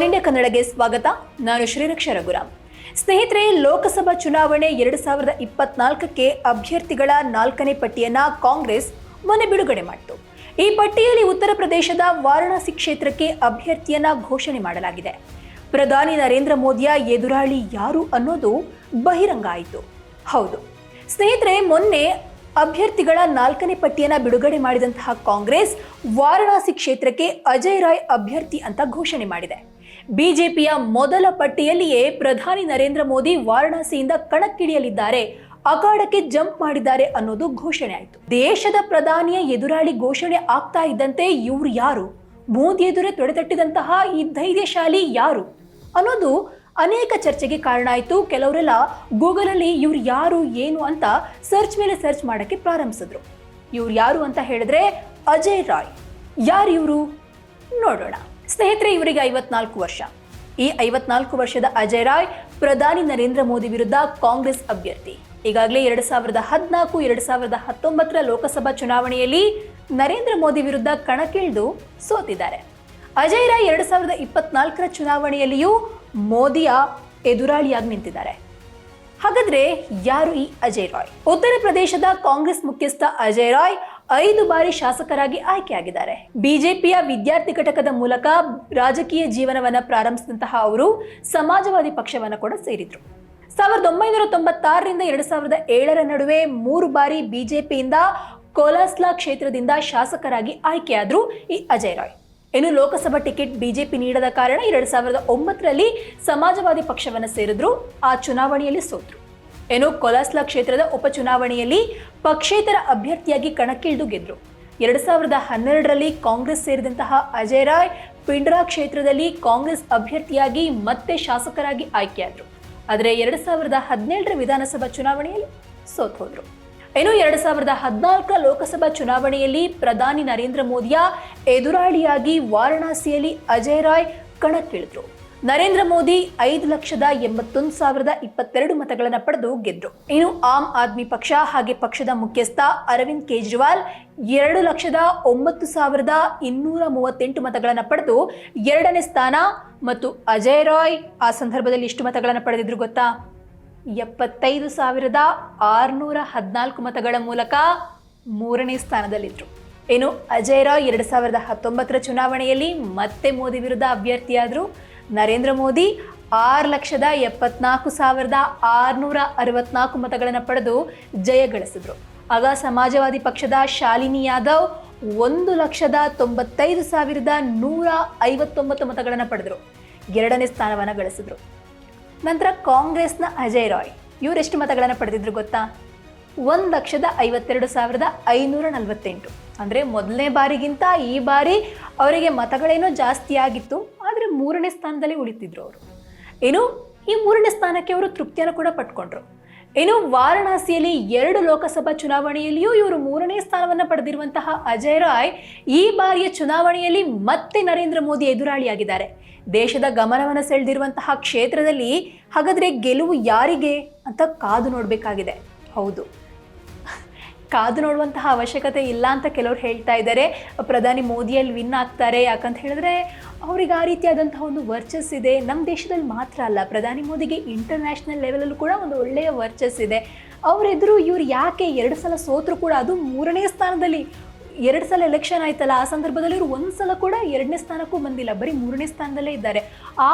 All India ಕನ್ನಡಗೆ ಸ್ವಾಗತ. ನಾನು ಶ್ರೀರಕ್ಷ ರಘುರಾಮ್. ಸ್ನೇಹಿತರೆ, ಲೋಕಸಭಾ ಚುನಾವಣೆ ಎರಡು ಸಾವಿರದ ಇಪ್ಪತ್ನಾಲ್ಕಕ್ಕೆ ಅಭ್ಯರ್ಥಿಗಳ ನಾಲ್ಕನೇ ಪಟ್ಟಿಯನ್ನ ಕಾಂಗ್ರೆಸ್ ಮೊನ್ನೆ ಬಿಡುಗಡೆ ಮಾಡಿತು. ಈ ಪಟ್ಟಿಯಲ್ಲಿ ಉತ್ತರ ಪ್ರದೇಶದ ವಾರಣಾಸಿ ಕ್ಷೇತ್ರಕ್ಕೆ ಅಭ್ಯರ್ಥಿಯನ್ನ ಘೋಷಣೆ ಮಾಡಲಾಗಿದೆ. ಪ್ರಧಾನಿ ನರೇಂದ್ರ ಮೋದಿಯ ಎದುರಾಳಿ ಯಾರು ಅನ್ನೋದು ಬಹಿರಂಗ ಆಯಿತು. ಹೌದು. ಸ್ನೇಹಿತರೆ, ಮೊನ್ನೆ ಅಭ್ಯರ್ಥಿಗಳ ನಾಲ್ಕನೇ ಪಟ್ಟಿಯನ್ನ ಬಿಡುಗಡೆ ಮಾಡಿದಂತಹ ಕಾಂಗ್ರೆಸ್ ವಾರಣಾಸಿ ಕ್ಷೇತ್ರಕ್ಕೆ ಅಜಯ್ ರಾಯ್ ಅಭ್ಯರ್ಥಿ ಅಂತ ಘೋಷಣೆ ಮಾಡಿದೆ. ಬಿಜೆಪಿಯ ಮೊದಲ ಪಟ್ಟಿಯಲ್ಲಿಯೇ ಪ್ರಧಾನಿ ನರೇಂದ್ರ ಮೋದಿ ವಾರಣಾಸಿಯಿಂದ ಕಣಕ್ಕಿಳಿಯಲಿದ್ದಾರೆ. ಅಖಾಡಕ್ಕೆ ಜಂಪ್ ಮಾಡಿದ್ದಾರೆ ಅನ್ನೋದು ಘೋಷಣೆ ಆಯಿತು. ದೇಶದ ಪ್ರಧಾನಿಯ ಎದುರಾಳಿ ಘೋಷಣೆ ಆಗ್ತಾ ಇದ್ದಂತೆ ಇವ್ರು ಯಾರು? ಮೋದಿ ಎದುರೇ ತೊಡೆತಟ್ಟಿದಂತಹ ಈ ಧೈರ್ಯಶಾಲಿ ಯಾರು? ಅನ್ನೋದು ಅನೇಕ ಚರ್ಚೆಗೆ ಕಾರಣ ಆಯಿತು. ಕೆಲವರೆಲ್ಲ ಗೂಗಲಲ್ಲಿ ಇವ್ರು ಯಾರು, ಏನು ಅಂತ ಸರ್ಚ್ ಮೇಲೆ ಸರ್ಚ್ ಮಾಡೋಕ್ಕೆ ಪ್ರಾರಂಭಿಸಿದ್ರು. ಇವ್ರು ಯಾರು ಅಂತ ಹೇಳಿದ್ರೆ ಅಜಯ್ ರಾಯ್. ಯಾರು ಇವರು? ನೋಡೋಣ. ಸ್ನೇಹಿತರೆ, ಇವರಿಗೆ ಐವತ್ನಾಲ್ಕು ವರ್ಷ. ಈ ಐವತ್ನಾಲ್ಕು ವರ್ಷದ ಅಜಯ್ ರಾಯ್, ಪ್ರಧಾನಿ ನರೇಂದ್ರ ಮೋದಿ ವಿರುದ್ಧ ಕಾಂಗ್ರೆಸ್ ಅಭ್ಯರ್ಥಿ. ಈಗಾಗಲೇ ಎರಡು ಸಾವಿರದ ಹದಿನಾಲ್ಕು, ಎರಡು ಸಾವಿರದ ಹತ್ತೊಂಬತ್ತರ ಲೋಕಸಭಾ ಚುನಾವಣೆಯಲ್ಲಿ ನರೇಂದ್ರ ಮೋದಿ ವಿರುದ್ಧ ಕಣಕ್ಕಿಳಿದು ಸೋತಿದ್ದಾರೆ. ಅಜಯ್ ರಾಯ್ ಎರಡು ಸಾವಿರದ ಇಪ್ಪತ್ನಾಲ್ಕರ ಚುನಾವಣೆಯಲ್ಲಿಯೂ ಮೋದಿಯ ಎದುರಾಳಿಯಾಗಿ ನಿಂತಿದ್ದಾರೆ. ಹಾಗಾದ್ರೆ ಯಾರು ಈ ಅಜಯ್ ರಾಯ್? ಉತ್ತರ ಪ್ರದೇಶದ ಕಾಂಗ್ರೆಸ್ ಮುಖ್ಯಸ್ಥ ಅಜಯ್ ರಾಯ್ ಐದು ಬಾರಿ ಶಾಸಕರಾಗಿ ಆಯ್ಕೆಯಾಗಿದ್ದಾರೆ. ಬಿಜೆಪಿಯ ವಿದ್ಯಾರ್ಥಿ ಘಟಕದ ಮೂಲಕ ರಾಜಕೀಯ ಜೀವನವನ್ನ ಪ್ರಾರಂಭಿಸಿದಂತಹ ಅವರು ಸಮಾಜವಾದಿ ಪಕ್ಷವನ್ನ ಕೂಡ ಸೇರಿದ್ರು. ಸಾವಿರದ ಒಂಬೈನೂರ ತೊಂಬತ್ತಾರರಿಂದ ಎರಡು ಸಾವಿರದ ಏಳರ ನಡುವೆ ಮೂರು ಬಾರಿ ಬಿಜೆಪಿಯಿಂದ ಕೋಲಾಸ್ಲಾ ಕ್ಷೇತ್ರದಿಂದ ಶಾಸಕರಾಗಿ ಆಯ್ಕೆಯಾದ್ರು ಈ ಅಜಯ್ ರಾಯ್. ಇನ್ನು ಲೋಕಸಭಾ ಟಿಕೆಟ್ ಬಿಜೆಪಿ ನೀಡದ ಕಾರಣ ಎರಡು ಸಾವಿರದ ಒಂಬತ್ತರಲ್ಲಿ ಸಮಾಜವಾದಿ ಪಕ್ಷವನ್ನು ಸೇರಿದ್ರು, ಆ ಚುನಾವಣೆಯಲ್ಲಿ ಸೋತ್ರು. ಏನು ಕೊಲಾಸ್ಲಾ ಕ್ಷೇತ್ರದ ಉಪಚುನಾವಣೆಯಲ್ಲಿ ಪಕ್ಷೇತರ ಅಭ್ಯರ್ಥಿಯಾಗಿ ಕಣಕ್ಕಿಳಿದು ಗೆದ್ರು. ಎರಡು ಸಾವಿರದ ಹನ್ನೆರಡರಲ್ಲಿ ಕಾಂಗ್ರೆಸ್ ಸೇರಿದಂತಹ ಅಜಯ್ ರಾಯ್ ಪಿಂಡ್ರಾ ಕ್ಷೇತ್ರದಲ್ಲಿ ಕಾಂಗ್ರೆಸ್ ಅಭ್ಯರ್ಥಿಯಾಗಿ ಮತ್ತೆ ಶಾಸಕರಾಗಿ ಆಯ್ಕೆಯಾದ್ರು. ಆದರೆ ಎರಡು ಸಾವಿರದ ಹದಿನೇಳರ ವಿಧಾನಸಭಾ ಚುನಾವಣೆಯಲ್ಲಿ ಸೋತ್ ಹೋದ್ರು. ಇನ್ನು ಎರಡು ಸಾವಿರದ ಹದಿನಾಲ್ಕರ ಲೋಕಸಭಾ ಚುನಾವಣೆಯಲ್ಲಿ ಪ್ರಧಾನಿ ನರೇಂದ್ರ ಮೋದಿಯ ಎದುರಾಳಿಯಾಗಿ ವಾರಣಾಸಿಯಲ್ಲಿ ಅಜಯ್ ರಾಯ್ ಕಣಕ್ಕಿಳಿದ್ರು. ನರೇಂದ್ರ ಮೋದಿ ಐದು ಲಕ್ಷದ ಎಂಬತ್ತೊಂದು ಸಾವಿರದ ಇಪ್ಪತ್ತೆರಡು ಮತಗಳನ್ನು ಪಡೆದು ಗೆದ್ದರು ಇನ್ನು ಆಮ್ ಆದ್ಮಿ ಪಕ್ಷ ಹಾಗೆ ಪಕ್ಷದ ಮುಖ್ಯಸ್ಥ ಅರವಿಂದ್ ಕೇಜ್ರಿವಾಲ್ ಎರಡು ಲಕ್ಷದ ಒಂಬತ್ತು ಸಾವಿರದ ಇನ್ನೂರ ಮೂವತ್ತೆಂಟು ಮತಗಳನ್ನು ಪಡೆದು ಎರಡನೇ ಸ್ಥಾನ ಮತ್ತು ಅಜಯ್ ರಾಯ್ ಆ ಸಂದರ್ಭದಲ್ಲಿ ಇಷ್ಟು ಮತಗಳನ್ನು ಪಡೆದಿದ್ರು ಗೊತ್ತಾ? ಎಪ್ಪತ್ತೈದು ಸಾವಿರದ ಆರುನೂರ ಹದಿನಾಲ್ಕು ಮತಗಳ ಮೂಲಕ ಮೂರನೇ ಸ್ಥಾನದಲ್ಲಿದ್ದರು ಇನ್ನು ಅಜಯ್ ರಾಯ್ ಎರಡು ಸಾವಿರದ ಹತ್ತೊಂಬತ್ತರ ಚುನಾವಣೆಯಲ್ಲಿ ಮತ್ತೆ ಮೋದಿ ವಿರುದ್ಧ ಅಭ್ಯರ್ಥಿಯಾದರು. ನರೇಂದ್ರ ಮೋದಿ ಆರು ಲಕ್ಷದ ಎಪ್ಪತ್ನಾಲ್ಕು ಸಾವಿರದ ಆರುನೂರ ಅರವತ್ನಾಲ್ಕು ಮತಗಳನ್ನು ಪಡೆದು ಜಯ ಗಳಿಸಿದ್ರು. ಆಗ ಸಮಾಜವಾದಿ ಪಕ್ಷದ ಶಾಲಿನಿ ಯಾದವ್ ಒಂದು ಲಕ್ಷದ ತೊಂಬತ್ತೈದು ಸಾವಿರದ ನೂರ ಐವತ್ತೊಂಬತ್ತು ಮತಗಳನ್ನು ಪಡೆದರು. ಎರಡನೇ ಸ್ಥಾನವನ್ನು ಗಳಿಸಿದ್ರು. ನಂತರ ಕಾಂಗ್ರೆಸ್ನ ಅಜಯ್ ರಾಯ್ ಇವರೆಷ್ಟು ಮತಗಳನ್ನು ಪಡೆದಿದ್ರು ಗೊತ್ತಾ? ಒಂದು ಲಕ್ಷದ ಐವತ್ತೆರಡು ಸಾವಿರದ ಐನೂರ ನಲವತ್ತೆಂಟು. ಅಂದರೆ ಮೊದಲನೇ ಬಾರಿಗಿಂತ ಈ ಬಾರಿ ಅವರಿಗೆ ಮತಗಳೇನೋ ಜಾಸ್ತಿ ಆಗಿತ್ತು. ಮೂರನೇ ಸ್ಥಾನದಲ್ಲಿ ಉಳಿತಿದ್ರು ಅವರು. ಏನು ಈ ಮೂರನೇ ಸ್ಥಾನಕ್ಕೆ ಅವರು ತೃಪ್ತಿಯನ್ನು ಕೂಡ ಪಟ್ಕೊಂಡ್ರು. ಏನು ವಾರಣಾಸಿಯಲ್ಲಿ ಎರಡು ಲೋಕಸಭಾ ಚುನಾವಣೆಯಲ್ಲಿಯೂ ಇವರು ಮೂರನೇ ಸ್ಥಾನವನ್ನು ಪಡೆದಿರುವಂತಹ ಅಜಯ್ ರಾಯ್ ಈ ಬಾರಿಯ ಚುನಾವಣೆಯಲ್ಲಿ ಮತ್ತೆ ನರೇಂದ್ರ ಮೋದಿ ಎದುರಾಳಿಯಾಗಿದ್ದಾರೆ. ದೇಶದ ಗಮನವನ್ನು ಸೆಳೆದಿರುವಂತಹ ಕ್ಷೇತ್ರದಲ್ಲಿ ಹಾಗಾದ್ರೆ ಗೆಲುವು ಯಾರಿಗೆ ಅಂತ ಕಾದು ನೋಡಬೇಕಾಗಿದೆ. ಹೌದು. ಕಾದು ನೋಡುವಂತಹ ಅವಶ್ಯಕತೆ ಇಲ್ಲ ಅಂತ ಕೆಲವರು ಹೇಳ್ತಾ ಇದ್ದಾರೆ. ಪ್ರಧಾನಿ ಮೋದಿಯಲ್ಲಿ ವಿನ್ ಆಗ್ತಾರೆ. ಯಾಕಂತ ಹೇಳಿದ್ರೆ ಅವ್ರಿಗೆ ಆ ರೀತಿಯಾದಂತಹ ಒಂದು ವರ್ಚಸ್ ಇದೆ. ನಮ್ಮ ದೇಶದಲ್ಲಿ ಮಾತ್ರ ಅಲ್ಲ, ಪ್ರಧಾನಿ ಮೋದಿಗೆ ಇಂಟರ್ನ್ಯಾಷನಲ್ ಲೆವೆಲಲ್ಲೂ ಕೂಡ ಒಂದು ಒಳ್ಳೆಯ ವರ್ಚಸ್ ಇದೆ. ಅವರೆದುರು ಇವ್ರು ಯಾಕೆ ಎರಡು ಸಲ ಸೋತರು ಕೂಡ ಅದು ಮೂರನೇ ಸ್ಥಾನದಲ್ಲಿ ಎರಡು ಸಲ ಎಲೆಕ್ಷನ್ ಆಯ್ತಲ್ಲ, ಆ ಸಂದರ್ಭದಲ್ಲಿ ಇವರು ಒಂದು ಸಲ ಕೂಡ ಎರಡನೇ ಸ್ಥಾನಕ್ಕೂ ಬಂದಿಲ್ಲ, ಬರೀ ಮೂರನೇ ಸ್ಥಾನದಲ್ಲೇ ಇದ್ದಾರೆ.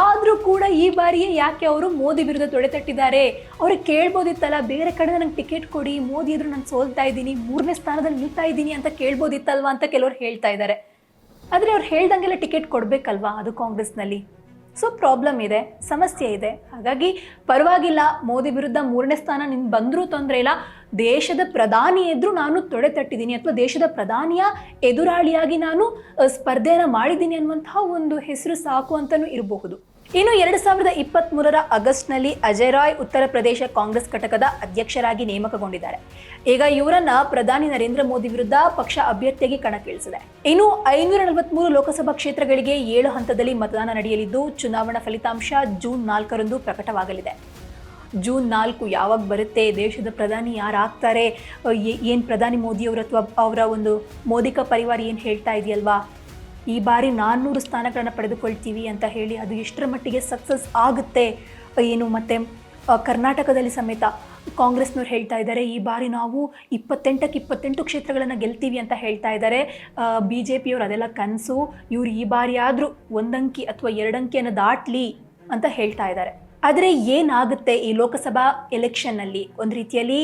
ಆದರೂ ಕೂಡ ಈ ಬಾರಿಯೇ ಯಾಕೆ ಅವರು ಮೋದಿ ವಿರುದ್ಧ ತೊಡೆತಟ್ಟಿದ್ದಾರೆ? ಅವ್ರಿಗೆ ಕೇಳ್ಬೋದಿತ್ತಲ್ಲ, ಬೇರೆ ಕಡೆ ನಂಗೆ ಟಿಕೆಟ್ ಕೊಡಿ, ಮೋದಿ ಎದುರು ನಾನು ಸೋಲ್ತಾ ಇದ್ದೀನಿ, ಮೂರನೇ ಸ್ಥಾನದಲ್ಲಿ ನಿಲ್ತಾ ಇದ್ದೀನಿ ಅಂತ ಕೇಳ್ಬೋದಿತ್ತಲ್ವಾ ಅಂತ ಕೆಲವರು ಹೇಳ್ತಾ ಇದ್ದಾರೆ. ಆದರೆ ಅವ್ರು ಹೇಳ್ದಂಗೆಲ್ಲ ಟಿಕೆಟ್ ಕೊಡಬೇಕಲ್ವಾ ಅದು ಕಾಂಗ್ರೆಸ್ನಲ್ಲಿ? ಸೊ ಪ್ರಾಬ್ಲಮ್ ಇದೆ, ಸಮಸ್ಯೆ ಇದೆ. ಹಾಗಾಗಿ ಪರವಾಗಿಲ್ಲ, ಮೋದಿ ವಿರುದ್ಧ ಮೂರನೇ ಸ್ಥಾನ ನಿನ್ ಬಂದರೂ ತೊಂದರೆ ಇಲ್ಲ. ದೇಶದ ಪ್ರಧಾನಿ ಎದುರು ನಾನು ತೊಡೆ ತಟ್ಟಿದ್ದೀನಿ ಅಥವಾ ದೇಶದ ಪ್ರಧಾನಿಯ ಎದುರಾಳಿಯಾಗಿ ನಾನು ಸ್ಪರ್ಧೆಯನ್ನು ಮಾಡಿದ್ದೀನಿ ಅನ್ನುವಂತಹ ಒಂದು ಹೆಸರು ಸಾಕು ಅಂತಲೂ ಇರಬಹುದು. ಇನ್ನು ಎರಡು ಸಾವಿರದ ಇಪ್ಪತ್ತ್ ಮೂರರ ಆಗಸ್ಟ್ನಲ್ಲಿ ಅಜಯ್ ರಾಯ್ ಉತ್ತರ ಪ್ರದೇಶ ಕಾಂಗ್ರೆಸ್ ಘಟಕದ ಅಧ್ಯಕ್ಷರಾಗಿ ನೇಮಕಗೊಂಡಿದ್ದಾರೆ. ಈಗ ಇವರನ್ನ ಪ್ರಧಾನಿ ನರೇಂದ್ರ ಮೋದಿ ವಿರುದ್ಧ ಪಕ್ಷ ಅಭ್ಯರ್ಥಿಯಾಗಿ ಕಣಕ್ಕಿಳಿಸಿದೆ. ಇನ್ನು ಐನೂರ ನಲವತ್ಮೂರು ಲೋಕಸಭಾ ಕ್ಷೇತ್ರಗಳಿಗೆ ಏಳು ಹಂತದಲ್ಲಿ ಮತದಾನ ನಡೆಯಲಿದ್ದು, ಚುನಾವಣಾ ಫಲಿತಾಂಶ ಜೂನ್ ನಾಲ್ಕರಂದು ಪ್ರಕಟವಾಗಲಿದೆ. ಜೂನ್ ನಾಲ್ಕು ಯಾವಾಗ ಬರುತ್ತೆ, ದೇಶದ ಪ್ರಧಾನಿ ಯಾರಾಗ್ತಾರೆ ಏನು ಪ್ರಧಾನಿ ಮೋದಿಯವರು ಅಥವಾ ಅವರ ಒಂದು ಮೋದಿಕ ಪರಿವಾರ ಏನು ಹೇಳ್ತಾ ಇದೆಯಲ್ವಾ? ಈ ಬಾರಿ ನಾನ್ನೂರು ಸ್ಥಾನಗಳನ್ನು ಪಡೆದುಕೊಳ್ತೀವಿ ಅಂತ ಹೇಳಿ ಅದು ಎಷ್ಟರ ಮಟ್ಟಿಗೆ ಸಕ್ಸಸ್ ಆಗುತ್ತೆ ಏನು ಮತ್ತು ಕರ್ನಾಟಕದಲ್ಲಿ ಸಮೇತ ಕಾಂಗ್ರೆಸ್ನವ್ರು ಹೇಳ್ತಾ ಇದ್ದಾರೆ, ಈ ಬಾರಿ ನಾವು ಇಪ್ಪತ್ತೆಂಟಕ್ಕೆ ಇಪ್ಪತ್ತೆಂಟು ಕ್ಷೇತ್ರಗಳನ್ನು ಗೆಲ್ತೀವಿ ಅಂತ ಹೇಳ್ತಾ ಇದ್ದಾರೆ. ಬಿ ಜೆ ಪಿಯವರು ಅದೆಲ್ಲ ಕನಸು, ಇವರು ಈ ಬಾರಿ ಆದರೂ ಒಂದಂಕಿ ಅಥವಾ ಎರಡಂಕಿಯನ್ನು ದಾಟಲಿ ಅಂತ ಹೇಳ್ತಾ ಇದ್ದಾರೆ. ಆದರೆ ಏನಾಗುತ್ತೆ ಈ ಲೋಕಸಭಾ ಎಲೆಕ್ಷನ್ನಲ್ಲಿ? ಒಂದು ರೀತಿಯಲ್ಲಿ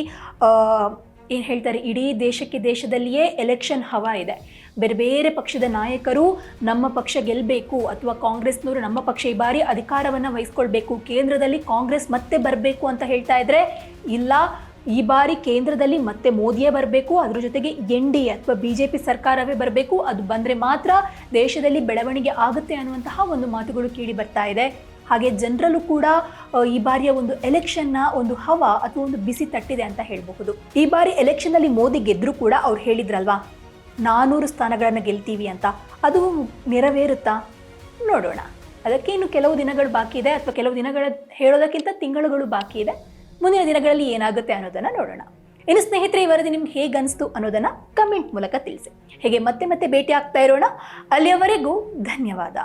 ಏನು ಹೇಳ್ತಾರೆ, ಇಡೀ ದೇಶಕ್ಕೆ ದೇಶದಲ್ಲಿಯೇ ಎಲೆಕ್ಷನ್ ಹವಾ ಇದೆ. ಬೇರೆ ಬೇರೆ ಪಕ್ಷದ ನಾಯಕರು ನಮ್ಮ ಪಕ್ಷ ಗೆಲ್ಲಬೇಕು ಅಥವಾ ಕಾಂಗ್ರೆಸ್ನವರು ನಮ್ಮ ಪಕ್ಷ ಈ ಬಾರಿ ಅಧಿಕಾರವನ್ನು ವಹಿಸ್ಕೊಳ್ಬೇಕು, ಕೇಂದ್ರದಲ್ಲಿ ಕಾಂಗ್ರೆಸ್ ಮತ್ತೆ ಬರಬೇಕು ಅಂತ ಹೇಳ್ತಾ ಇದ್ರೆ ಇಲ್ಲ. ಈ ಬಾರಿ ಕೇಂದ್ರದಲ್ಲಿ ಮತ್ತೆ ಮೋದಿಯೇ ಬರಬೇಕು, ಅದ್ರ ಜೊತೆಗೆ ಎನ್ ಡಿ ಅಥವಾ ಬಿ ಜೆ ಪಿ ಸರ್ಕಾರವೇ ಬರಬೇಕು. ಅದು ಬಂದರೆ ಮಾತ್ರ ದೇಶದಲ್ಲಿ ಬೆಳವಣಿಗೆ ಆಗುತ್ತೆ ಅನ್ನುವಂತಹ ಒಂದು ಮಾತುಗಳು ಕೇಳಿ ಬರ್ತಾ ಇದೆ. ಹಾಗೆ ಜನರಲ್ಲೂ ಕೂಡ ಈ ಬಾರಿಯ ಒಂದು ಎಲೆಕ್ಷನ್ನ ಒಂದು ಹವಾ ಅಥವಾ ಒಂದು ಬಿಸಿ ತಟ್ಟಿದೆ ಅಂತ ಹೇಳಬಹುದು. ಈ ಬಾರಿ ಎಲೆಕ್ಷನ್ನಲ್ಲಿ ಮೋದಿ ಗೆದ್ರೂ ಕೂಡ ಅವ್ರು ಹೇಳಿದ್ರಲ್ವಾ? ನಾನೂರು ಸ್ಥಾನಗಳನ್ನು ಗೆಲ್ತೀವಿ ಅಂತ. ಅದು ನೆರವೇರುತ್ತಾ? ನೋಡೋಣ. ಅದಕ್ಕೆ ಇನ್ನು ಕೆಲವು ದಿನಗಳು ಬಾಕಿ ಇದೆ ಅಥವಾ ಕೆಲವು ದಿನಗಳ ಹೇಳೋದಕ್ಕಿಂತ ತಿಂಗಳುಗಳು ಬಾಕಿ ಇದೆ. ಮುಂದಿನ ದಿನಗಳಲ್ಲಿ ಏನಾಗುತ್ತೆ ಅನ್ನೋದನ್ನು ನೋಡೋಣ. ಇನ್ನು ಸ್ನೇಹಿತರೆ, ಈ ವರದಿ ನಿಮ್ಗೆ ಹೇಗೆ ಅನಿಸ್ತು ಅನ್ನೋದನ್ನು ಕಮೆಂಟ್ ಮೂಲಕ ತಿಳಿಸಿ. ಹೇಗೆ ಮತ್ತೆ ಮತ್ತೆ ಭೇಟಿ ಆಗ್ತಾ ಇರೋಣ? ಅಲ್ಲಿಯವರೆಗೂ ಧನ್ಯವಾದ.